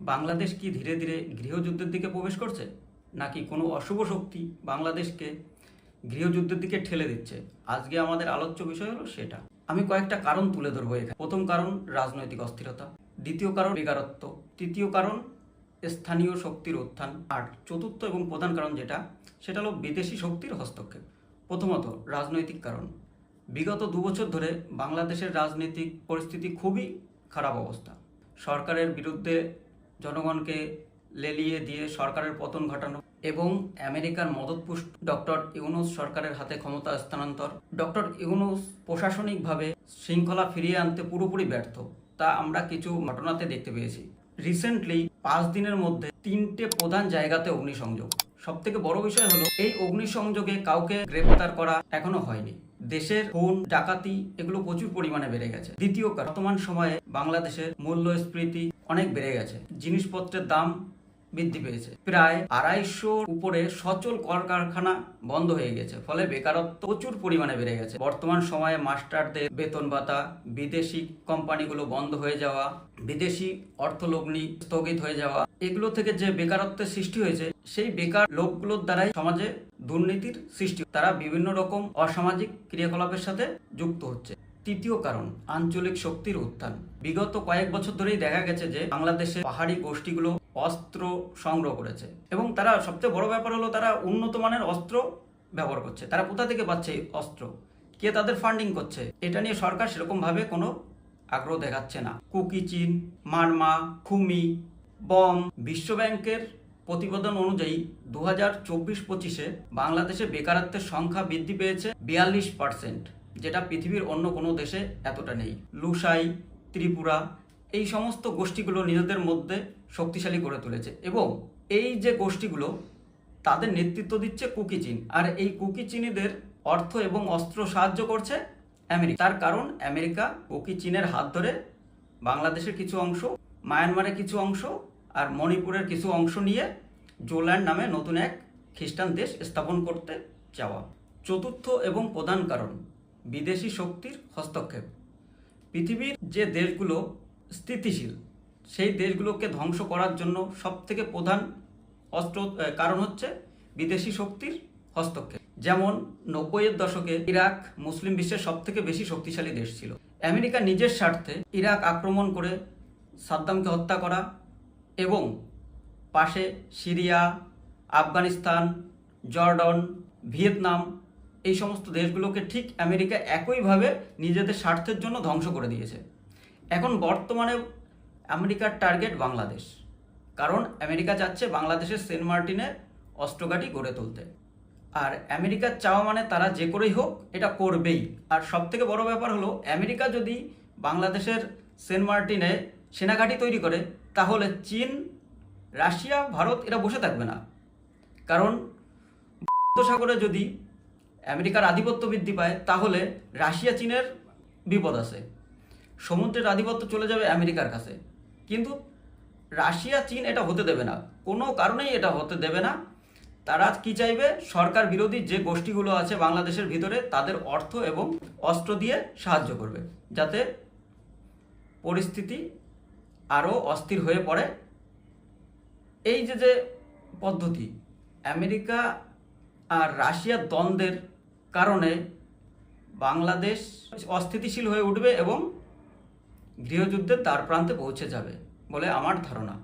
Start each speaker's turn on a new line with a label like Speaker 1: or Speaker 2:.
Speaker 1: বাংলাদেশ কি ধীরে ধীরে গৃহযুদ্ধের দিকে প্রবেশ করছে? নাকি কোনো অশুভ শক্তি বাংলাদেশকে গৃহযুদ্ধের দিকে ঠেলে দিচ্ছে? আজকে আমাদের আলোচ্য বিষয় হলো সেটা। আমি কয়েকটা কারণ তুলে ধরবো এখানে। প্রথম কারণ, রাজনৈতিক অস্থিরতা। দ্বিতীয় কারণ, বেকারত্ব। তৃতীয় কারণ, স্থানীয় শক্তির উত্থান। আর চতুর্থ এবং প্রধান কারণ যেটা, সেটা হলো বিদেশি শক্তির হস্তক্ষেপ। প্রথমত, রাজনৈতিক কারণ। বিগত দু বছর ধরে বাংলাদেশের রাজনৈতিক পরিস্থিতি খুবই খারাপ অবস্থা। সরকারের বিরুদ্ধে জনগণকে লেলিয়ে দিয়ে সরকারের পতন ঘটানো এবং আমেরিকার মদতপুষ্ট ডক্টর ইউনুস সরকারের হাতে ক্ষমতা স্থানান্তর। ডক্টর ইউনুস প্রশাসনিকভাবে শৃঙ্খলা ফিরিয়ে আনতে পুরোপুরি ব্যর্থ, তা আমরা কিছু ঘটনাতে দেখতে পেয়েছি। রিসেন্টলি পাঁচ দিনের মধ্যে তিনটে প্রধান জায়গাতে অগ্নিসংযোগ। সব থেকে বড় বিষয় হলো, এই অগ্নিসংযোগে কাউকে গ্রেপ্তার করা এখনও হয়নি। দেশের খুন, ডাকাতি এগুলো প্রচুর পরিমাণে বেড়ে গেছে। দ্বিতীয় বর্তমান সময়ে বাংলাদেশের মূল্যস্ফীতি অনেক বেড়ে গেছে। জিনিসপত্রের দাম বৃদ্ধি পেয়েছে। প্রায় আড়াইশোর উপরে সচল কলকারখানা বন্ধ হয়ে গেছে, ফলে বেকারত্ব প্রচুর পরিমাণে বেড়ে গেছে। বর্তমান সময়ে মাস্টারদের বেতন ভাতা, বিদেশি কোম্পানিগুলো বন্ধ হয়ে যাওয়া, বিদেশি অর্থলগ্নি স্থগিত হয়ে যাওয়া, এগুলো থেকে যে বেকারত্বের সৃষ্টি হয়েছে, সেই বেকার লোকগুলোর দ্বারাই সমাজে দুর্নীতির সৃষ্টি। তারা বিভিন্ন রকম অসামাজিক ক্রিয়াকলাপের সাথে যুক্ত হচ্ছে। তৃতীয় কারণ, আঞ্চলিক শক্তির উত্থান। বিগত কয়েক বছর ধরেই দেখা গেছে যে বাংলাদেশে পাহাড়ি গোষ্ঠীগুলো অস্ত্র সংগ্রহ করেছে এবং তারা সবচেয়ে বড় ব্যাপার হলো তারা উন্নত মানের অস্ত্র ব্যবহার করছে। তারা কোথা থেকে পাচ্ছে অস্ত্র? কে তাদের ফান্ডিং করছে? এটা নিয়ে সরকার সেরকমভাবে কোনো আগ্রহ দেখাচ্ছে না। কুকি চীন, মারমা, খুমি, বম বিশ্বব্যাংকের প্রতিবেদন অনুযায়ী দু হাজার চব্বিশ পঁচিশে বাংলাদেশে বেকারত্বের সংখ্যা বৃদ্ধি পেয়েছে বিয়াল্লিশ পার্সেন্ট। যেটা পৃথিবীর অন্য কোনো দেশে এতটা নেই। লুসাই ত্রিপুরা, এই সমস্ত গোষ্ঠীগুলো নিজেদের মধ্যে শক্তিশালী করে তুলেছে এবং এই যে গোষ্ঠীগুলো, তাদের নেতৃত্ব দিচ্ছে কুকি চীন। আর এই কুকি চীনীদের অর্থ এবং অস্ত্র সাহায্য করছে আমেরিকা। তার কারণ আমেরিকা কুকি চীনের হাত ধরে বাংলাদেশের কিছু অংশ, মায়ানমারের কিছু অংশ আর মণিপুরের কিছু অংশ নিয়ে জোল্যান্ড নামে নতুন এক খ্রিস্টান দেশ স্থাপন করতে চাওয়া। চতুর্থ এবং প্রধান কারণ বিদেশি শক্তির হস্তক্ষেপ। পৃথিবীর যে দেশগুলো স্থিতিশীল, সেই দেশগুলোকে ধ্বংস করার জন্য সবথেকে প্রধান অস্ত্র কারণ হচ্ছে বিদেশি শক্তির হস্তক্ষেপ। যেমন নব্বইয়ের দশকে ইরাক মুসলিম বিশ্বের সবথেকে বেশি শক্তিশালী দেশ ছিল। আমেরিকা নিজের স্বার্থে ইরাক আক্রমণ করে সাদ্দামকে হত্যা করা এবং পাশে সিরিয়া, আফগানিস্তান, জর্ডন, ভিয়েতনাম এই সমস্ত দেশগুলোকে ঠিক আমেরিকা একইভাবে নিজেদের স্বার্থের জন্য ধ্বংস করে দিয়েছে। এখন বর্তমানে আমেরিকার টার্গেট বাংলাদেশ। কারণ আমেরিকা চাচ্ছে বাংলাদেশের সেন্ট মার্টিনে অস্ত্রঘাটি গড়ে তুলতে। আর আমেরিকার চাওয়া মানে তারা যে করেই হোক, এটা করবেই। আর সব থেকে বড় ব্যাপার হলো, আমেরিকা যদি বাংলাদেশের সেন্ট মার্টিনে সেনাঘাঁটি তৈরি করে, তাহলে চীন, রাশিয়া, ভারত এরা বসে থাকবে না। কারণ সাগরে যদি আমেরিকার আধিপত্য বৃদ্ধি পায়, তাহলে রাশিয়া, চীনের বিপদ আছে। সমুদ্রের আধিপত্য চলে যাবে আমেরিকার কাছে। কিন্তু রাশিয়া, চীন এটা হতে দেবে না। কোনো কারণেই এটা হতে দেবে না। তারা কি চাইবে? সরকার বিরোধী যে গোষ্ঠীগুলো আছে বাংলাদেশের ভিতরে, তাদের অর্থ এবং অস্ত্র দিয়ে সাহায্য করবে, যাতে পরিস্থিতি আরও অস্থির হয়ে পড়ে। এই যে যে পদ্ধতি, আমেরিকা আর রাশিয়ার দ্বন্দ্বের কারণে বাংলাদেশ অস্থিতিশীল হয়ে উঠবে এবং গৃহযুদ্ধের তার প্রান্তে পৌঁছে যাবে বলে আমার ধারণা।